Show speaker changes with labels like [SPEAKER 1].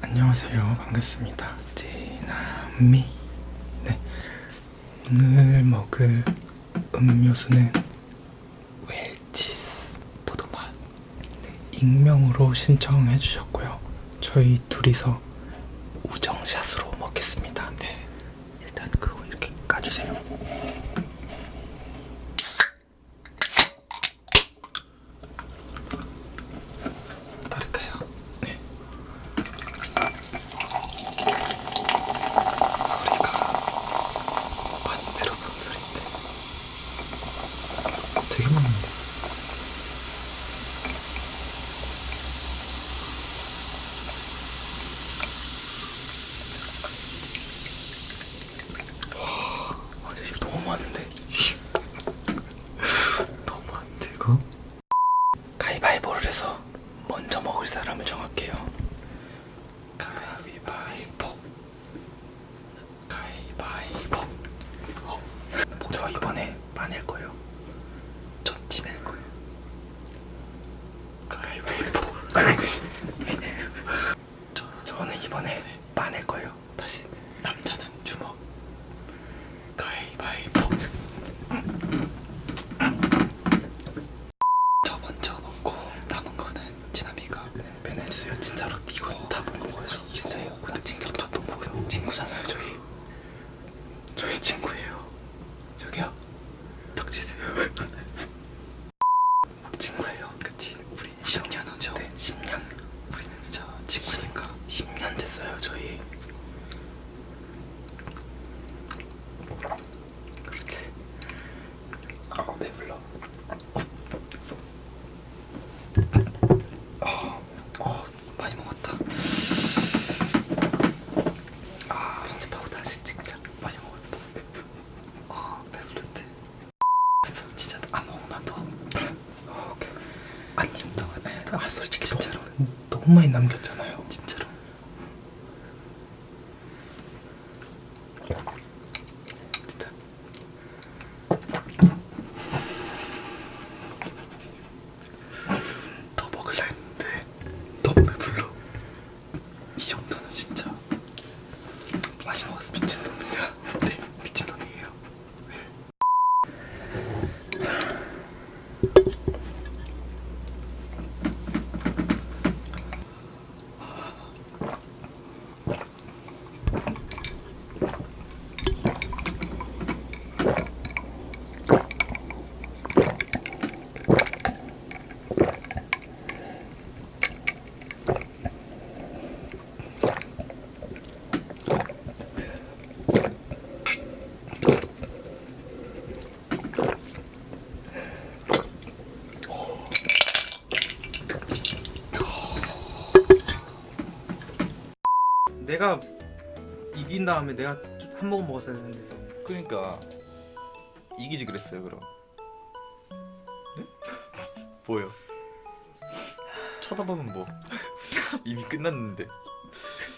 [SPEAKER 1] 안녕하세요. 반갑습니다. 제나미. 네. 오늘 먹을 음료수는 웰치스 포도맛. 네, 익명으로 신청해 주셨고요. 저희 둘이서 우정샷으로 먹겠습니다. 네. 일단 그거 이렇게 까주세요. 네. 소리가 많이 들어본 소리인데 되게 많은데 와 아, 이거 너무 많은데 너무 많은데 이거 가위바위보를 해서 먼저 먹을 사람을 정할게요. 가위바위보. 가위바위보. 어, 저 이번에 빠낼 거예요. 저 지낼 거예요. 가위바위보. 이번에 빠낼 거예요. 다시 남자는 주먹. 가위바위보 저 먹고 남은 거는 지남이가. 빼내주세요. 진짜로 이거 다못 먹어요. 저 진짜요? 근데 진짜로 다못 먹어요? 친구잖아요 저희. 저희 친구예요. 저기요. 덕지세요. 친구예요. 그치. 우리 10년 후죠? 네 10년. 우리는 진짜 친구니까. 10년 됐어요 저희. 그렇지. 아 배불러 어, 어 많이 먹었다. 아, 편집하고 다시 찍자. 많이 먹었다. 어, 배부른데. 진짜 안 먹으면 더. 어, 오케이. 아니, 너, 아, 솔직히 진짜로 너무 많이 남겼잖아요. 진짜로. 진짜. 더 먹을라 했는데 너무 배불러 이 정도는 진짜 맛있는 것 같아 미친놈이냐 네 미친놈이에요
[SPEAKER 2] 내가 이긴 다음에 내가 한 모금 먹었어야 되는데.
[SPEAKER 3] 그러니까 이기지 그랬어요 그럼. 뭐요? 쳐다보면 뭐. 이미 끝났는데